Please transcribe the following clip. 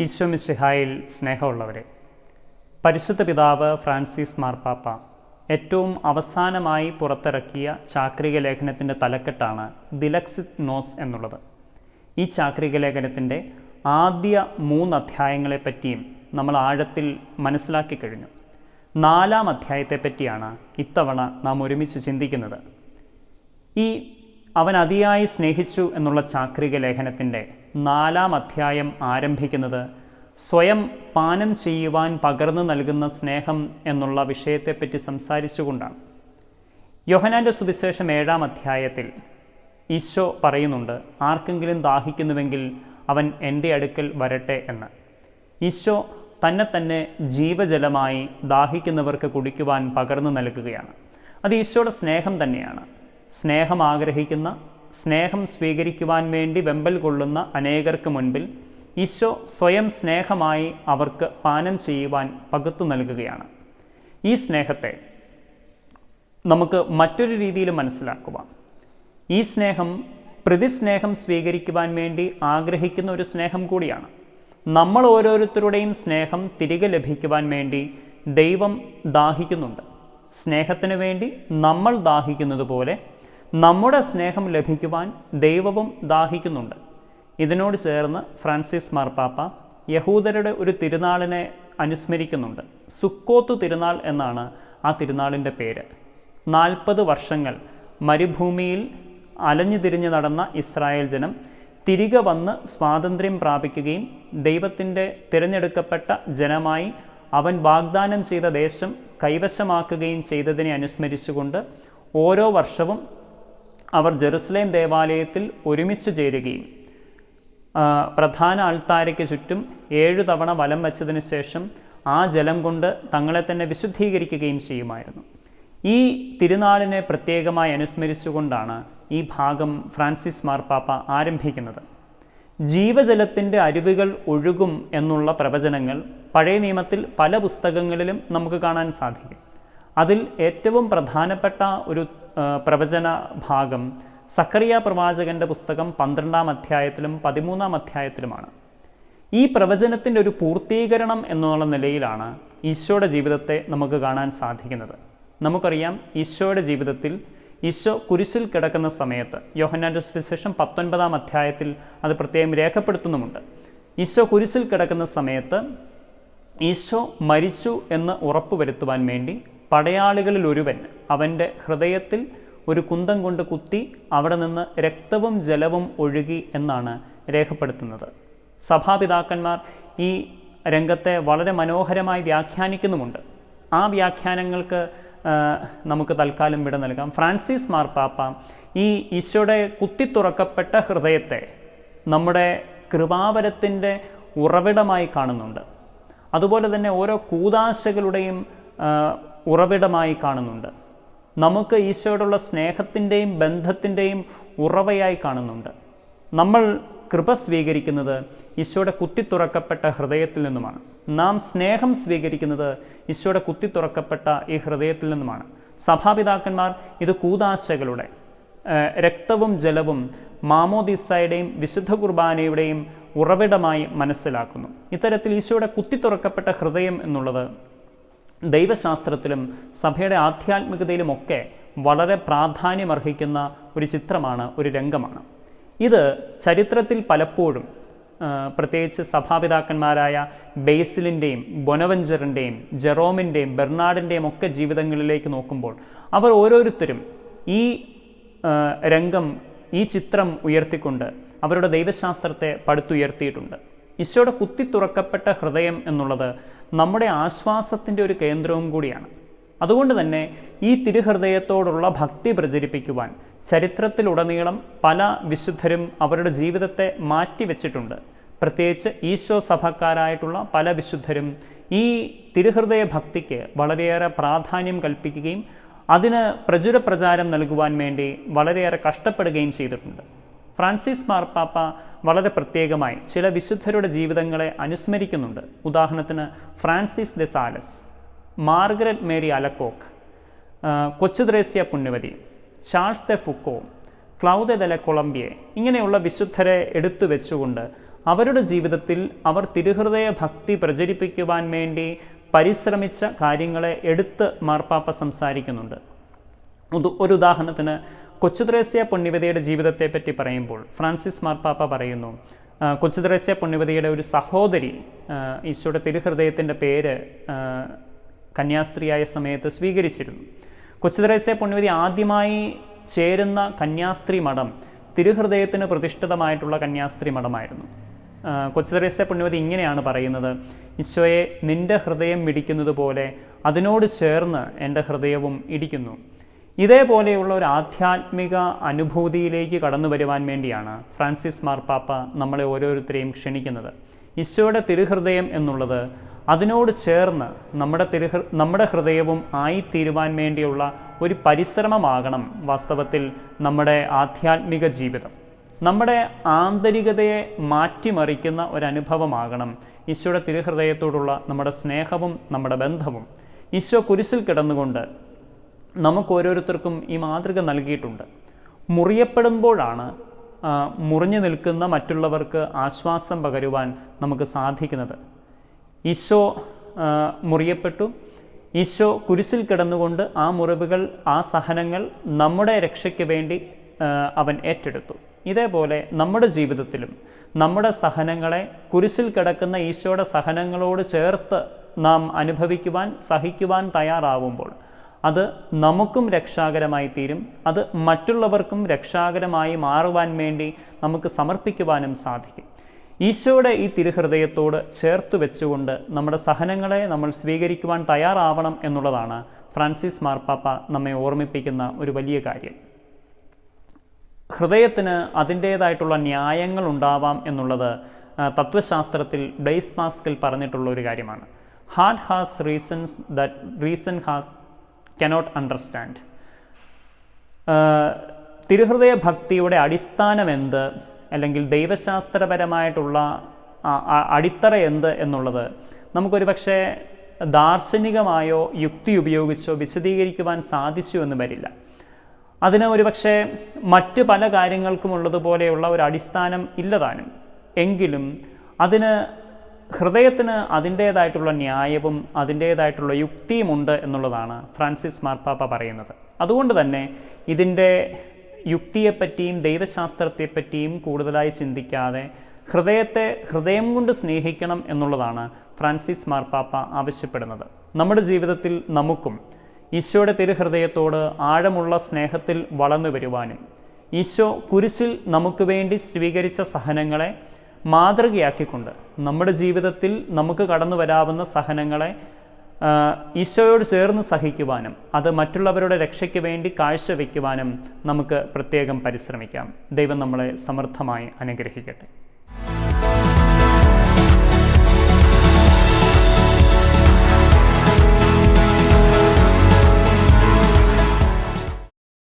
ഈശോ മിശിഹായിൽ സ്നേഹമുള്ളവരെ പരിശുദ്ധ പിതാവ് ഫ്രാൻസിസ് മാർപ്പാപ്പ ഏറ്റവും അവസാനമായി പുറത്തിറക്കിയ ചാക്രിക ലേഖനത്തിന്റെ തലക്കെട്ടാണ് ദിലക്സിത് നോസ് എന്നുള്ളത്. ഈ ചാക്രിക ലേഖനത്തിന്റെ ആദ്യ മൂന്ന് അധ്യായങ്ങളെപ്പറ്റിയും നമ്മൾ ആഴത്തിൽ മനസ്സിലാക്കി കഴിഞ്ഞു. നാലാം അധ്യായത്തെപ്പറ്റിയാണ് ഇത്തവണ നാം ഒരുമിച്ച് ചിന്തിക്കുന്നത്. ഈ അവൻ അതിയായി സ്നേഹിച്ചു എന്നുള്ള ചാക്രിക ലേഖനത്തിന്റെ നാലാം അധ്യായം ആരംഭിക്കുന്നത് സ്വയം പാനം ചെയ്യുവാൻ പകർന്നു നൽകുന്ന സ്നേഹം എന്നുള്ള വിഷയത്തെപ്പറ്റി സംസാരിച്ചുകൊണ്ടാണ്. യോഹനാന്റെ സുവിശേഷം ഏഴാം അധ്യായത്തിൽ ഈശോ പറയുന്നുണ്ട് ആർക്കെങ്കിലും ദാഹിക്കുന്നുവെങ്കിൽ അവൻ എന്റെ അടുക്കൽ വരട്ടെ എന്ന്. ഈശോ തന്നെ തന്നെ ജീവജലമായി ദാഹിക്കുന്നവർക്ക് കുടിക്കുവാൻ പകർന്നു നൽകുകയാണ്. അത് ഈശോയുടെ സ്നേഹം തന്നെയാണ്. സ്നേഹം ആഗ്രഹിക്കുന്ന സ്നേഹം സ്വീകരിക്കുവാൻ വേണ്ടി വെമ്പൽ കൊള്ളുന്ന അനേകർക്ക് മുൻപിൽ ഈശോ സ്വയം സ്നേഹമായി അവർക്ക് പാനം ചെയ്യുവാൻ പകുത്തു നൽകുകയാണ്. ഈ സ്നേഹത്തെ നമുക്ക് മറ്റൊരു രീതിയിൽ മനസ്സിലാക്കുവാം. ഈ സ്നേഹം പ്രതിസ്നേഹം സ്വീകരിക്കുവാൻ വേണ്ടി ആഗ്രഹിക്കുന്ന ഒരു സ്നേഹം കൂടിയാണ്. നമ്മൾ ഓരോരുത്തരുടെയും സ്നേഹം തിരികെ ലഭിക്കുവാൻ വേണ്ടി ദൈവം ദാഹിക്കുന്നുണ്ട്. സ്നേഹത്തിന് വേണ്ടി നമ്മൾ ദാഹിക്കുന്നത് പോലെ നമ്മുടെ സ്നേഹം ലഭിക്കുവാൻ ദൈവവും ദാഹിക്കുന്നുണ്ട്. ഇതിനോട് ചേർന്ന് ഫ്രാൻസിസ് മാർപ്പാപ്പ യഹൂദരുടെ ഒരു തിരുനാളിനെ അനുസ്മരിക്കുന്നുണ്ട്. സുക്കോത്തു തിരുനാൾ എന്നാണ് ആ തിരുനാളിന്റെ പേര്. നാൽപ്പത് വർഷങ്ങൾ മരുഭൂമിയിൽ അലഞ്ഞു തിരിഞ്ഞു നടന്ന ഇസ്രായേൽ ജനം തിരികെ വന്ന് സ്വാതന്ത്ര്യം പ്രാപിക്കുകയും ദൈവത്തിന്റെ തിരഞ്ഞെടുക്കപ്പെട്ട ജനമായി അവൻ വാഗ്ദാനം ചെയ്ത ദേശം കൈവശമാക്കുകയും ചെയ്തതിനെ അനുസ്മരിച്ചുകൊണ്ട് ഓരോ വർഷവും അവർ ജെറുസലേം ദേവാലയത്തിൽ ഒരുമിച്ച് ചേരുകയും പ്രധാന ആൾത്താരയ്ക്ക് ചുറ്റും ഏഴു തവണ വലം വച്ചതിന് ശേഷം ആ ജലം കൊണ്ട് തങ്ങളെ തന്നെ വിശുദ്ധീകരിക്കുകയും ചെയ്യുമായിരുന്നു. ഈ തിരുനാളിനെ പ്രത്യേകമായി അനുസ്മരിച്ചുകൊണ്ടാണ് ഈ ഭാഗം ഫ്രാൻസിസ് മാർപ്പാപ്പ ആരംഭിക്കുന്നത്. ജീവജലത്തിന്റെ അരുവികൾ ഒഴുകും എന്നുള്ള പ്രവചനങ്ങൾ പഴയ നിയമത്തിൽ പല പുസ്തകങ്ങളിലും നമുക്ക് കാണാൻ സാധിക്കും. അതിൽ ഏറ്റവും പ്രധാനപ്പെട്ട ഒരു പ്രവചന ഭാഗം സക്കറിയ പ്രവാചകന്റെ പുസ്തകം പന്ത്രണ്ടാം അധ്യായത്തിലും പതിമൂന്നാം അധ്യായത്തിലുമാണ്. ഈ പ്രവചനത്തിന്റെ ഒരു പൂർത്തീകരണം എന്നുള്ള നിലയിലാണ് ഈശോയുടെ ജീവിതത്തെ നമുക്ക് കാണാൻ സാധിക്കുന്നത്. നമുക്കറിയാം ഈശോയുടെ ജീവിതത്തിൽ ഈശോ കുരിശിൽ കിടക്കുന്ന സമയത്ത് യോഹന്നാന്റെ സുവിശേഷം പത്തൊൻപതാം അധ്യായത്തിൽ അത് പ്രത്യേകം രേഖപ്പെടുത്തുന്നുമുണ്ട്. ഈശോ കുരിശിൽ കിടക്കുന്ന സമയത്ത് ഈശോ മരിച്ചു എന്ന് ഉറപ്പുവരുത്തുവാൻ വേണ്ടി പടയാളികളിൽ ഒരുവൻ അവന്റെ ഹൃദയത്തിൽ ഒരു കുന്തം കൊണ്ട് കുത്തി അവിടെ നിന്ന് രക്തവും ജലവും ഒഴുകി എന്നാണ് രേഖപ്പെടുത്തുന്നത്. സഭാപിതാക്കന്മാർ ഈ രംഗത്തെ വളരെ മനോഹരമായി വ്യാഖ്യാനിക്കുന്നുമുണ്ട്. ആ വ്യാഖ്യാനങ്ങൾക്ക് നമുക്ക് തൽക്കാലം വിട നൽകാം. ഫ്രാൻസിസ് മാർപ്പാപ്പ ഈ ഈശോയുടെ കുത്തിത്തുറക്കപ്പെട്ട ഹൃദയത്തെ നമ്മുടെ കൃപാവരത്തിന്റെ ഉറവിടമായി കാണുന്നുണ്ട്. അതുപോലെ തന്നെ ഓരോ കൂതാശകളുടെയും ഉറവിടമായി കാണുന്നുണ്ട്. നമുക്ക് ഈശോയോടുള്ള സ്നേഹത്തിന്റെയും ബന്ധത്തിന്റെയും ഉറവയായി കാണുന്നുണ്ട്. നമ്മൾ കൃപ സ്വീകരിക്കുന്നത് ഈശോയുടെ കുത്തിത്തുറക്കപ്പെട്ട ഹൃദയത്തിൽ നിന്നുമാണ്. നാം സ്നേഹം സ്വീകരിക്കുന്നത് ഈശോയുടെ കുത്തിത്തുറക്കപ്പെട്ട ഈ ഹൃദയത്തിൽ നിന്നുമാണ്. സഭാപിതാക്കന്മാർ ഇത് കൂതാശകളുടെ രക്തവും ജലവും മാമോദിസയുടെയും വിശുദ്ധ കുർബാനയുടെയും ഉറവിടമായി മനസ്സിലാക്കുന്നു. ഇത്തരത്തിൽ ഈശോയുടെ കുത്തിത്തുറക്കപ്പെട്ട ഹൃദയം എന്നുള്ളത് ദൈവശാസ്ത്രത്തിലും സഭയുടെ ആധ്യാത്മികതയിലുമൊക്കെ വളരെ പ്രാധാന്യമർഹിക്കുന്ന ഒരു ചിത്രമാണ് ഒരു രംഗമാണ്. ഇത് ചരിത്രത്തിൽ പലപ്പോഴും പ്രത്യേകിച്ച് സഭാപിതാക്കന്മാരായ ബേസിലിന്റെയും ബൊനവഞ്ചറിന്റെയും ജെറോമിന്റെയും ബെർണാഡിന്റെയും ഒക്കെ ജീവിതങ്ങളിലേക്ക് നോക്കുമ്പോൾ അവർ ഓരോരുത്തരും ഈ രംഗം ഈ ചിത്രം ഉയർത്തിക്കൊണ്ട് അവരുടെ ദൈവശാസ്ത്രത്തെ പടുത്തുയർത്തിയിട്ടുണ്ട്. ഈശോയുടെ കുത്തി തുറക്കപ്പെട്ട ഹൃദയം എന്നുള്ളത് നമ്മുടെ ആശ്വാസത്തിന്റെ ഒരു കേന്ദ്രവും കൂടിയാണ്. അതുകൊണ്ട് തന്നെ ഈ തിരുഹൃദയത്തോടുള്ള ഭക്തി പ്രചരിപ്പിക്കുവാൻ ചരിത്രത്തിലുടനീളം പല വിശുദ്ധരും അവരുടെ ജീവിതത്തെ മാറ്റിവെച്ചിട്ടുണ്ട് പ്രത്യേകിച്ച് ഈശോ സഭക്കാരായിട്ടുള്ള പല വിശുദ്ധരും ഈ തിരുഹൃദയ ഭക്തിക്ക് വളരെയേറെ പ്രാധാന്യം കൽപ്പിക്കുകയും അതിന് പ്രചുര പ്രചാരം നൽകുവാൻ വേണ്ടി വളരെയേറെ കഷ്ടപ്പെടുകയും ചെയ്തിട്ടുണ്ട്. ഫ്രാൻസിസ് മാർപ്പാപ്പ വളരെ പ്രത്യേകമായി ചില വിശുദ്ധരുടെ ജീവിതങ്ങളെ അനുസ്മരിക്കുന്നുണ്ട്. ഉദാഹരണത്തിന് Francis de Sales Margaret Mary Alacoque Kochuthresia പുണ്യവതി Charles de Foucauld Claude de la Colombiere ഇങ്ങനെയുള്ള വിശുദ്ധരെ എടുത്തു വെച്ചുകൊണ്ട് അവരുടെ ജീവിതത്തിൽ അവർ തിരുഹൃദയ ഭക്തി പ്രചരിപ്പിക്കുവാൻ വേണ്ടി പരിശ്രമിച്ച കാര്യങ്ങളെ എടുത്ത് മാർപ്പാപ്പ സംസാരിക്കുന്നുണ്ട്. ഒരു ഉദാഹരണത്തിന് കൊച്ചുത്രേസ്യ പുണ്യവതിയുടെ ജീവിതത്തെപ്പറ്റി പറയുമ്പോൾ ഫ്രാൻസിസ് മാർപ്പാപ്പ പറയുന്നു കൊച്ചുദ്രേസ്യ പുണ്യവതിയുടെ ഒരു സഹോദരി ഈശോയുടെ തിരുഹൃദയത്തിന്റെ പേര് കന്യാസ്ത്രീയായ സമയത്ത് സ്വീകരിച്ചിരുന്നു. കൊച്ചുദ്രേസ്യ പുണ്യവതി ആദ്യമായി ചേരുന്ന കന്യാസ്ത്രീ മഠം തിരുഹൃദയത്തിന് പ്രതിഷ്ഠിതമായിട്ടുള്ള കന്യാസ്ത്രീ മഠമായിരുന്നു. കൊച്ചുദ്രേസ്യ പുണ്യവതി ഇങ്ങനെയാണ് പറയുന്നത് ഈശോയെ നിന്റെ ഹൃദയം മിടിക്കുന്നത് പോലെ അതിനോട് ചേർന്ന് എന്റെ ഹൃദയവും ഇടിക്കുന്നു. ഇതേപോലെയുള്ള ഒരു ആധ്യാത്മിക അനുഭൂതിയിലേക്ക് കടന്നു വരുവാൻ വേണ്ടിയാണ് ഫ്രാൻസിസ് മാർപ്പാപ്പ നമ്മളെ ഓരോരുത്തരെയും ക്ഷണിക്കുന്നത്. ഈശോയുടെ തിരുഹൃദയം എന്നുള്ളത് അതിനോട് ചേർന്ന് നമ്മുടെ തിരുഹൃ നമ്മുടെ ഹൃദയവും ആയിത്തീരുവാൻ വേണ്ടിയുള്ള ഒരു പരിശ്രമമാകണം വാസ്തവത്തിൽ നമ്മുടെ ആധ്യാത്മിക ജീവിതം. നമ്മുടെ ആന്തരികതയെ മാറ്റിമറിക്കുന്ന ഒരനുഭവമാകണം ഈശോയുടെ തിരുഹൃദയത്തോടുള്ള നമ്മുടെ സ്നേഹവും നമ്മുടെ ബന്ധവും. ഈശോ കുരിശിൽ കിടന്നുകൊണ്ട് നമുക്ക് ഓരോരുത്തർക്കും ഈ മാതൃക നൽകിയിട്ടുണ്ട്. മുറിയപ്പെടുമ്പോഴാണ് മുറിഞ്ഞു നിൽക്കുന്ന മറ്റുള്ളവർക്ക് ആശ്വാസം പകരുവാൻ നമുക്ക് സാധിക്കുന്നത്. ഈശോ മുറിയപ്പെട്ടു. ഈശോ കുരിശിൽ കിടന്നുകൊണ്ട് ആ മുറിവുകൾ ആ സഹനങ്ങൾ നമ്മുടെ രക്ഷയ്ക്ക് വേണ്ടി അവൻ ഏറ്റെടുത്തു. ഇതേപോലെ നമ്മുടെ ജീവിതത്തിലും നമ്മുടെ സഹനങ്ങളെ കുരിശിൽ കിടക്കുന്ന ഈശോയുടെ സഹനങ്ങളോട് ചേർത്ത് നാം അനുഭവിക്കുവാൻ സഹിക്കുവാൻ തയ്യാറാവുമ്പോൾ അത് നമുക്കും രക്ഷാകരമായി തീരും. അത് മറ്റുള്ളവർക്കും രക്ഷാകരമായി മാറുവാൻ വേണ്ടി നമുക്ക് സമർപ്പിക്കുവാനും സാധിക്കും. ഈശോയുടെ ഈ തിരുഹൃദയത്തോട് ചേർത്ത് വെച്ചുകൊണ്ട് നമ്മുടെ സഹനങ്ങളെ നമ്മൾ സ്വീകരിക്കുവാൻ തയ്യാറാവണം എന്നുള്ളതാണ് ഫ്രാൻസിസ് മാർപ്പാപ്പ നമ്മെ ഓർമ്മിപ്പിക്കുന്ന ഒരു വലിയ കാര്യം. ഹൃദയത്തിന് അതിന്റേതായിട്ടുള്ള ന്യായങ്ങൾ ഉണ്ടാവാം എന്നുള്ളത് തത്വശാസ്ത്രത്തിൽ ഡെയ്സ് മാസ്കിൽ പറഞ്ഞിട്ടുള്ള ഒരു കാര്യമാണ്. Heart has reasons that reason has cannot understand തിരുഹൃദയ ഭക്തിയുടെ അടിസ്ഥാനം എന്ത് അല്ലെങ്കിൽ ദൈവശാസ്ത്രപരമായിട്ടുള്ള അടിത്തറ എന്ത് എന്നുള്ളത് നമുക്കൊരു പക്ഷേ ദാർശനികമായോ യുക്തി ഉപയോഗിച്ചോ വിശദീകരിക്കുവാൻ സാധിച്ചു എന്ന് വരില്ല. അതിന് ഒരുപക്ഷെ മറ്റ് പല കാര്യങ്ങൾക്കും ഉള്ളതുപോലെയുള്ള ഒരു അടിസ്ഥാനം ഇല്ലതാനും എങ്കിലും അതിന് ഹൃദയത്തിന് അതിന്റേതായിട്ടുള്ള ന്യായവും അതിന്റേതായിട്ടുള്ള യുക്തിയുമുണ്ട് എന്നുള്ളതാണ് ഫ്രാൻസിസ് മാർപ്പാപ്പ പറയുന്നത്. അതുകൊണ്ട് തന്നെ ഇതിന്റെ യുക്തിയെപ്പറ്റിയും ദൈവശാസ്ത്രത്തെപ്പറ്റിയും കൂടുതലായി ചിന്തിക്കാതെ ഹൃദയത്തെ ഹൃദയം കൊണ്ട് സ്നേഹിക്കണം എന്നുള്ളതാണ് ഫ്രാൻസിസ് മാർപ്പാപ്പ ആവശ്യപ്പെടുന്നത്. നമ്മുടെ ജീവിതത്തിൽ നമുക്കും ഈശോയുടെ തിരുഹൃദയത്തോട് ആഴമുള്ള സ്നേഹത്തിൽ വളർന്നു വരുവാനും ഈശോ കുരിശിൽ നമുക്ക് വേണ്ടി സ്വീകരിച്ച സഹനങ്ങളെ മാതൃകയാക്കിക്കൊണ്ട് നമ്മുടെ ജീവിതത്തിൽ നമുക്ക് കടന്നു വരാവുന്ന സഹനങ്ങളെ ഈശോയോട് ചേർന്ന് സഹിക്കുവാനും അത് മറ്റുള്ളവരുടെ രക്ഷയ്ക്ക് വേണ്ടി കാഴ്ചവെക്കുവാനും നമുക്ക് പ്രത്യേകം പരിശ്രമിക്കാം. ദൈവം നമ്മളെ സമർത്ഥമായി അനുഗ്രഹിക്കട്ടെ.